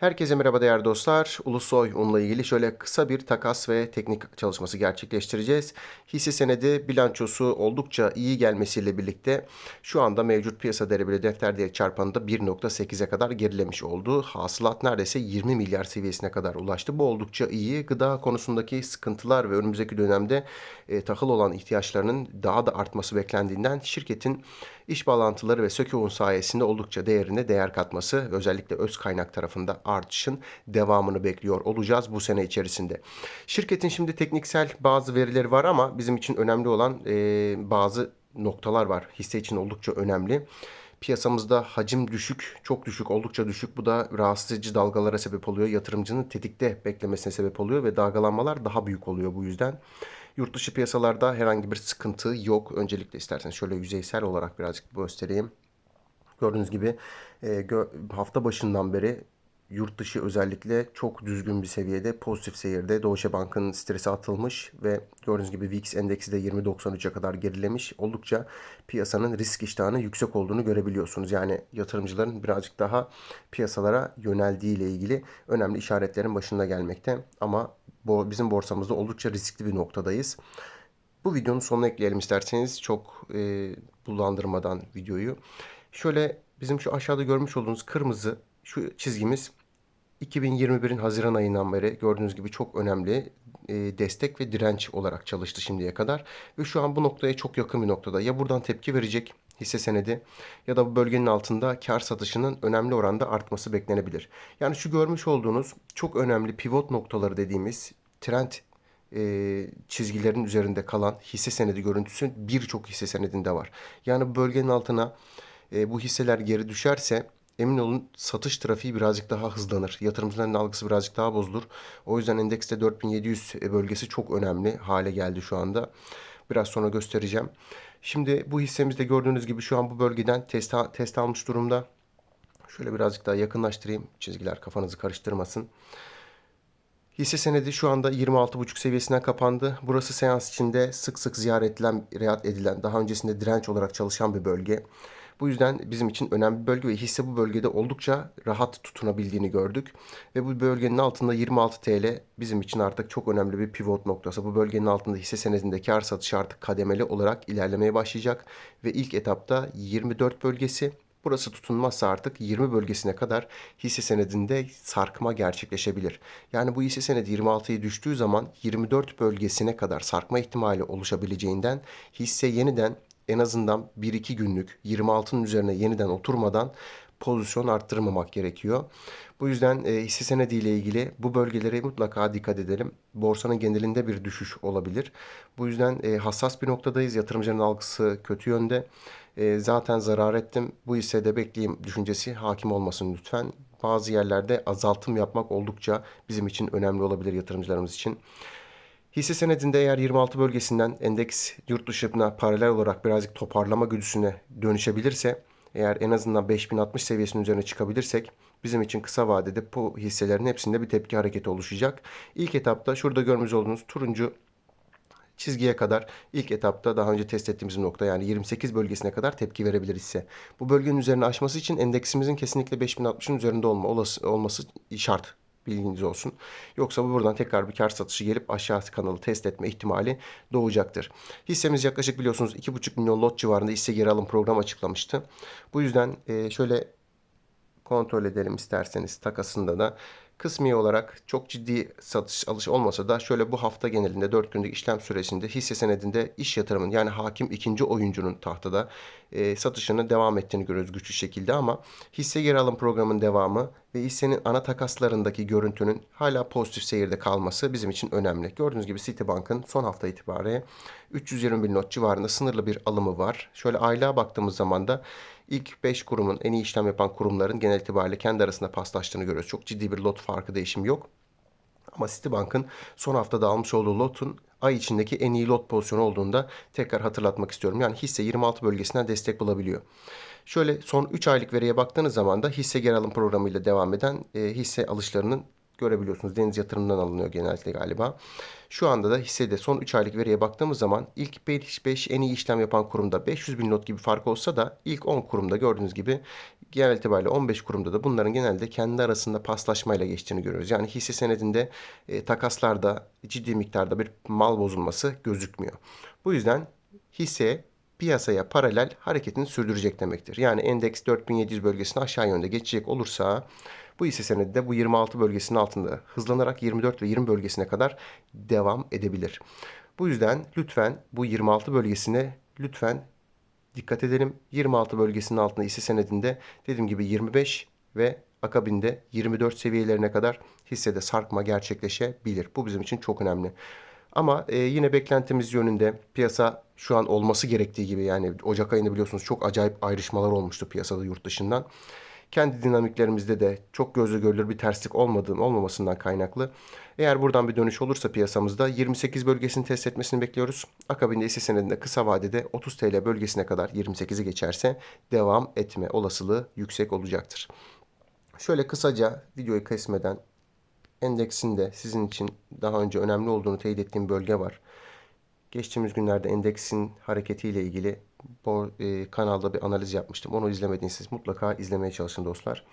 Herkese merhaba değerli dostlar. Ulusoy unla ilgili şöyle kısa bir takas ve teknik çalışması gerçekleştireceğiz. Hisse senedi bilançosu oldukça iyi gelmesiyle birlikte şu anda mevcut piyasa değeri bile defter değeri çarpanında 1.8'e kadar gerilemiş oldu. Hasılat neredeyse 20 milyar seviyesine kadar ulaştı. Bu oldukça iyi. Gıda konusundaki sıkıntılar ve önümüzdeki dönemde e, tahıl olan ihtiyaçlarının daha da artması beklendiğinden şirketin iş bağlantıları ve söke un sayesinde oldukça değerine değer katması özellikle öz kaynak tarafında artışın devamını bekliyor olacağız bu sene içerisinde. Şirketin şimdi tekniksel bazı verileri var ama bizim için önemli olan e, bazı noktalar var. Hisse için oldukça önemli. Piyasamızda hacim düşük, çok düşük, oldukça düşük. Bu da rahatsız edici dalgalara sebep oluyor. Yatırımcının tetikte beklemesine sebep oluyor ve dalgalanmalar daha büyük oluyor bu yüzden. Yurt dışı piyasalarda herhangi bir sıkıntı yok. Öncelikle isterseniz şöyle yüzeysel olarak birazcık göstereyim. Gördüğünüz gibi e, gö- hafta başından beri yurt dışı özellikle çok düzgün bir seviyede pozitif seyirde. Deutsche Bank'ın stresi atılmış ve gördüğünüz gibi VIX endeksi de 20.93'e kadar gerilemiş. Oldukça piyasanın risk iştahının yüksek olduğunu görebiliyorsunuz. Yani yatırımcıların birazcık daha piyasalara yöneldiği ile ilgili önemli işaretlerin başında gelmekte. Ama bu bizim borsamızda oldukça riskli bir noktadayız. Bu videonun sonuna ekleyelim isterseniz çok e, bulandırmadan videoyu. Şöyle bizim şu aşağıda görmüş olduğunuz kırmızı şu çizgimiz 2021'in Haziran ayından beri gördüğünüz gibi çok önemli e, destek ve direnç olarak çalıştı şimdiye kadar. Ve şu an bu noktaya çok yakın bir noktada. Ya buradan tepki verecek hisse senedi ya da bu bölgenin altında kar satışının önemli oranda artması beklenebilir. Yani şu görmüş olduğunuz çok önemli pivot noktaları dediğimiz trend e, çizgilerin üzerinde kalan hisse senedi görüntüsü birçok hisse senedinde var. Yani bölgenin altına e, bu hisseler geri düşerse emin olun satış trafiği birazcık daha hızlanır. Yatırımcıların algısı birazcık daha bozulur. O yüzden endekste 4700 bölgesi çok önemli hale geldi şu anda. Biraz sonra göstereceğim. Şimdi bu hissemizde gördüğünüz gibi şu an bu bölgeden test, test almış durumda. Şöyle birazcık daha yakınlaştırayım. Çizgiler kafanızı karıştırmasın. Hisse senedi şu anda 26,5 seviyesinden kapandı. Burası seans içinde sık sık ziyaret edilen, edilen, daha öncesinde direnç olarak çalışan bir bölge. Bu yüzden bizim için önemli bir bölge ve hisse bu bölgede oldukça rahat tutunabildiğini gördük. Ve bu bölgenin altında 26 TL bizim için artık çok önemli bir pivot noktası. Bu bölgenin altında hisse senedinde kar satışı artık kademeli olarak ilerlemeye başlayacak. Ve ilk etapta 24 bölgesi Burası tutunmazsa artık 20 bölgesine kadar hisse senedinde sarkma gerçekleşebilir. Yani bu hisse senedi 26'yı düştüğü zaman 24 bölgesine kadar sarkma ihtimali oluşabileceğinden hisse yeniden en azından 1-2 günlük 26'nın üzerine yeniden oturmadan pozisyon arttırmamak gerekiyor. Bu yüzden e, hisse senedi ile ilgili bu bölgelere mutlaka dikkat edelim. Borsanın genelinde bir düşüş olabilir. Bu yüzden e, hassas bir noktadayız. Yatırımcının algısı kötü yönde. E, zaten zarar ettim. Bu hissede bekleyeyim düşüncesi hakim olmasın lütfen. Bazı yerlerde azaltım yapmak oldukça bizim için önemli olabilir yatırımcılarımız için. Hisse senedinde eğer 26 bölgesinden endeks yurt dışına paralel olarak birazcık toparlama güdüsüne dönüşebilirse eğer en azından 5060 seviyesinin üzerine çıkabilirsek bizim için kısa vadede bu hisselerin hepsinde bir tepki hareketi oluşacak. İlk etapta şurada görmüş olduğunuz turuncu çizgiye kadar ilk etapta daha önce test ettiğimiz nokta yani 28 bölgesine kadar tepki verebilir ise bu bölgenin üzerine aşması için endeksimizin kesinlikle 5060'ın üzerinde olma, olası, olması şart bilginiz olsun. Yoksa bu buradan tekrar bir kar satışı gelip aşağısı kanalı test etme ihtimali doğacaktır. Hissemiz yaklaşık biliyorsunuz 2,5 milyon lot civarında hisse geri alım programı açıklamıştı. Bu yüzden e, şöyle kontrol edelim isterseniz takasında da kısmi olarak çok ciddi satış alış olmasa da şöyle bu hafta genelinde 4 günlük işlem süresinde hisse senedinde iş yatırımın yani hakim ikinci oyuncunun tahtada e, satışını devam ettiğini görüyoruz güçlü şekilde ama hisse geri alım programının devamı ve hissenin ana takaslarındaki görüntünün hala pozitif seyirde kalması bizim için önemli. Gördüğünüz gibi Citibank'ın son hafta itibariyle 321 not civarında sınırlı bir alımı var. Şöyle aylığa baktığımız zaman da ilk 5 kurumun en iyi işlem yapan kurumların genel itibariyle kendi arasında paslaştığını görüyoruz. Çok ciddi bir lot farkı değişim yok. Ama Citibank'ın son haftada almış olduğu lotun ay içindeki en iyi lot pozisyonu olduğunda tekrar hatırlatmak istiyorum. Yani hisse 26 bölgesinden destek bulabiliyor. Şöyle son 3 aylık veriye baktığınız zaman da hisse geri alım programıyla devam eden e, hisse alışlarının görebiliyorsunuz. Deniz yatırımından alınıyor genellikle galiba. Şu anda da hissede son 3 aylık veriye baktığımız zaman ilk 5, 5 en iyi işlem yapan kurumda 500 bin not gibi fark olsa da ilk 10 kurumda gördüğünüz gibi genel itibariyle 15 kurumda da bunların genelde kendi arasında paslaşmayla geçtiğini görüyoruz. Yani hisse senedinde e, takaslarda ciddi miktarda bir mal bozulması gözükmüyor. Bu yüzden hisse piyasaya paralel hareketini sürdürecek demektir. Yani endeks 4700 bölgesine aşağı yönde geçecek olursa bu hisse senedi de bu 26 bölgesinin altında hızlanarak 24 ve 20 bölgesine kadar devam edebilir. Bu yüzden lütfen bu 26 bölgesine lütfen dikkat edelim. 26 bölgesinin altında hisse senedinde dediğim gibi 25 ve akabinde 24 seviyelerine kadar hissede sarkma gerçekleşebilir. Bu bizim için çok önemli. Ama e, yine beklentimiz yönünde piyasa şu an olması gerektiği gibi yani Ocak ayında biliyorsunuz çok acayip ayrışmalar olmuştu piyasada yurt dışından. Kendi dinamiklerimizde de çok gözle görülür bir terslik olmadığın olmamasından kaynaklı. Eğer buradan bir dönüş olursa piyasamızda 28 bölgesini test etmesini bekliyoruz. Akabinde ise senedinde kısa vadede 30 TL bölgesine kadar 28'i geçerse devam etme olasılığı yüksek olacaktır. Şöyle kısaca videoyu kesmeden endeksinde sizin için daha önce önemli olduğunu teyit ettiğim bölge var. Geçtiğimiz günlerde endeksin hareketiyle ilgili bu e, kanalda bir analiz yapmıştım. Onu izlemediyseniz mutlaka izlemeye çalışın dostlar.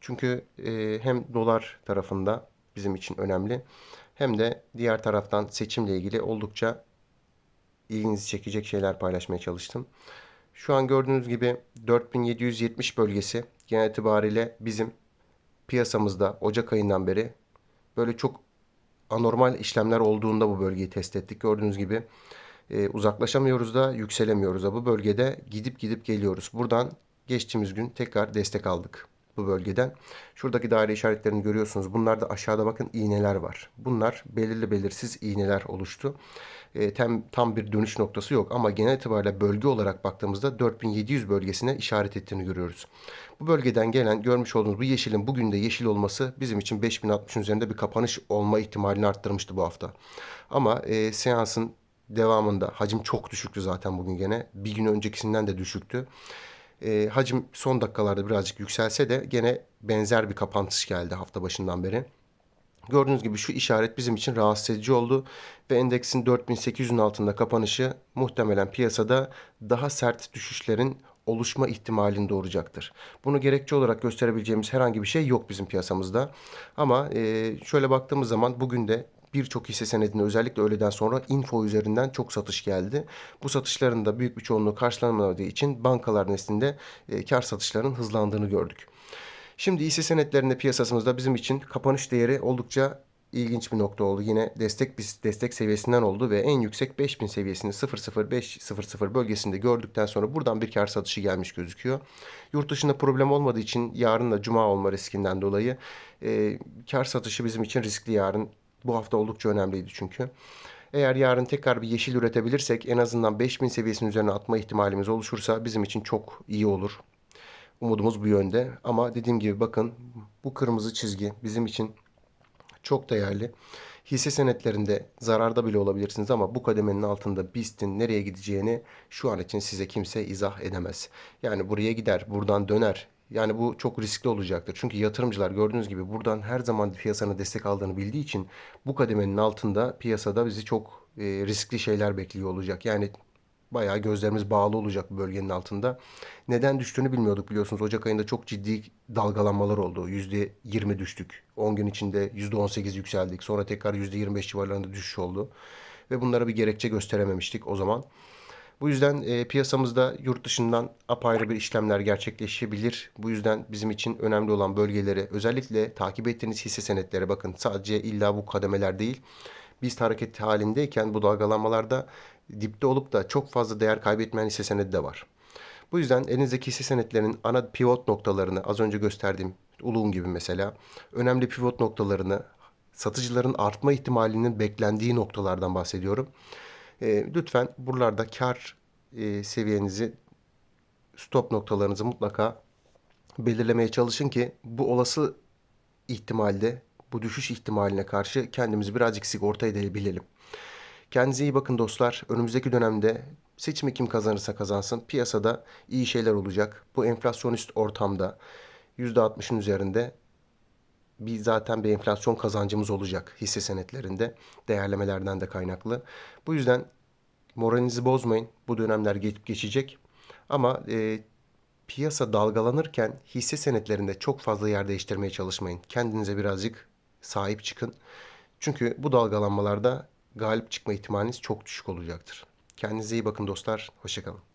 Çünkü e, hem dolar tarafında bizim için önemli hem de diğer taraftan seçimle ilgili oldukça ilginizi çekecek şeyler paylaşmaya çalıştım. Şu an gördüğünüz gibi 4770 bölgesi genel itibariyle bizim piyasamızda Ocak ayından beri böyle çok anormal işlemler olduğunda bu bölgeyi test ettik. Gördüğünüz gibi e, uzaklaşamıyoruz da yükselemiyoruz da bu bölgede gidip gidip geliyoruz. Buradan geçtiğimiz gün tekrar destek aldık bu bölgeden. Şuradaki daire işaretlerini görüyorsunuz. Bunlarda aşağıda bakın iğneler var. Bunlar belirli belirsiz iğneler oluştu. E, tam, tam bir dönüş noktası yok ama genel itibariyle bölge olarak baktığımızda 4700 bölgesine işaret ettiğini görüyoruz. Bu bölgeden gelen görmüş olduğunuz bu yeşilin bugün de yeşil olması bizim için 5060'ın üzerinde bir kapanış olma ihtimalini arttırmıştı bu hafta. Ama e, seansın devamında hacim çok düşüktü zaten bugün gene. Bir gün öncekisinden de düşüktü. E, hacim son dakikalarda birazcık yükselse de gene benzer bir kapantış geldi hafta başından beri. Gördüğünüz gibi şu işaret bizim için rahatsız edici oldu ve endeksin 4800'ün altında kapanışı muhtemelen piyasada daha sert düşüşlerin oluşma ihtimalini doğuracaktır. Bunu gerekçe olarak gösterebileceğimiz herhangi bir şey yok bizim piyasamızda. Ama e, şöyle baktığımız zaman bugün de birçok hisse senedinde özellikle öğleden sonra info üzerinden çok satış geldi. Bu satışların da büyük bir çoğunluğu karşılanmadığı için bankalar neslinde e, kar satışlarının hızlandığını gördük. Şimdi hisse senetlerinde piyasasımızda bizim için kapanış değeri oldukça ilginç bir nokta oldu. Yine destek biz destek seviyesinden oldu ve en yüksek 5000 seviyesini 00500 bölgesinde gördükten sonra buradan bir kar satışı gelmiş gözüküyor. Yurt dışında problem olmadığı için yarın da cuma olma riskinden dolayı e, kar satışı bizim için riskli yarın. Bu hafta oldukça önemliydi çünkü. Eğer yarın tekrar bir yeşil üretebilirsek en azından 5000 seviyesinin üzerine atma ihtimalimiz oluşursa bizim için çok iyi olur. Umudumuz bu yönde. Ama dediğim gibi bakın bu kırmızı çizgi bizim için çok değerli. Hisse senetlerinde zararda bile olabilirsiniz ama bu kademenin altında BIST'in nereye gideceğini şu an için size kimse izah edemez. Yani buraya gider, buradan döner. Yani bu çok riskli olacaktır. Çünkü yatırımcılar gördüğünüz gibi buradan her zaman piyasanın destek aldığını bildiği için bu kademenin altında piyasada bizi çok e, riskli şeyler bekliyor olacak. Yani bayağı gözlerimiz bağlı olacak bu bölgenin altında. Neden düştüğünü bilmiyorduk biliyorsunuz. Ocak ayında çok ciddi dalgalanmalar oldu. %20 düştük. 10 gün içinde %18 yükseldik. Sonra tekrar %25 civarlarında düşüş oldu. Ve bunlara bir gerekçe gösterememiştik o zaman. Bu yüzden e, piyasamızda yurt dışından apayrı bir işlemler gerçekleşebilir. Bu yüzden bizim için önemli olan bölgeleri özellikle takip ettiğiniz hisse senetlere bakın. Sadece illa bu kademeler değil. Biz hareket halindeyken bu dalgalanmalarda dipte olup da çok fazla değer kaybetmeyen hisse senedi de var. Bu yüzden elinizdeki hisse senetlerinin ana pivot noktalarını az önce gösterdiğim Ulum gibi mesela önemli pivot noktalarını satıcıların artma ihtimalinin beklendiği noktalardan bahsediyorum. E, lütfen buralarda kar e, seviyenizi stop noktalarınızı mutlaka belirlemeye çalışın ki bu olası ihtimalde bu düşüş ihtimaline karşı kendimizi birazcık sigorta edebilelim. Kendinize iyi bakın dostlar. Önümüzdeki dönemde seçimi kim kazanırsa kazansın piyasada iyi şeyler olacak. Bu enflasyonist ortamda %60'ın üzerinde bir zaten bir enflasyon kazancımız olacak hisse senetlerinde değerlemelerden de kaynaklı. Bu yüzden moralinizi bozmayın. Bu dönemler geçip geçecek. Ama e, piyasa dalgalanırken hisse senetlerinde çok fazla yer değiştirmeye çalışmayın. Kendinize birazcık sahip çıkın. Çünkü bu dalgalanmalarda galip çıkma ihtimaliniz çok düşük olacaktır. Kendinize iyi bakın dostlar. Hoşçakalın.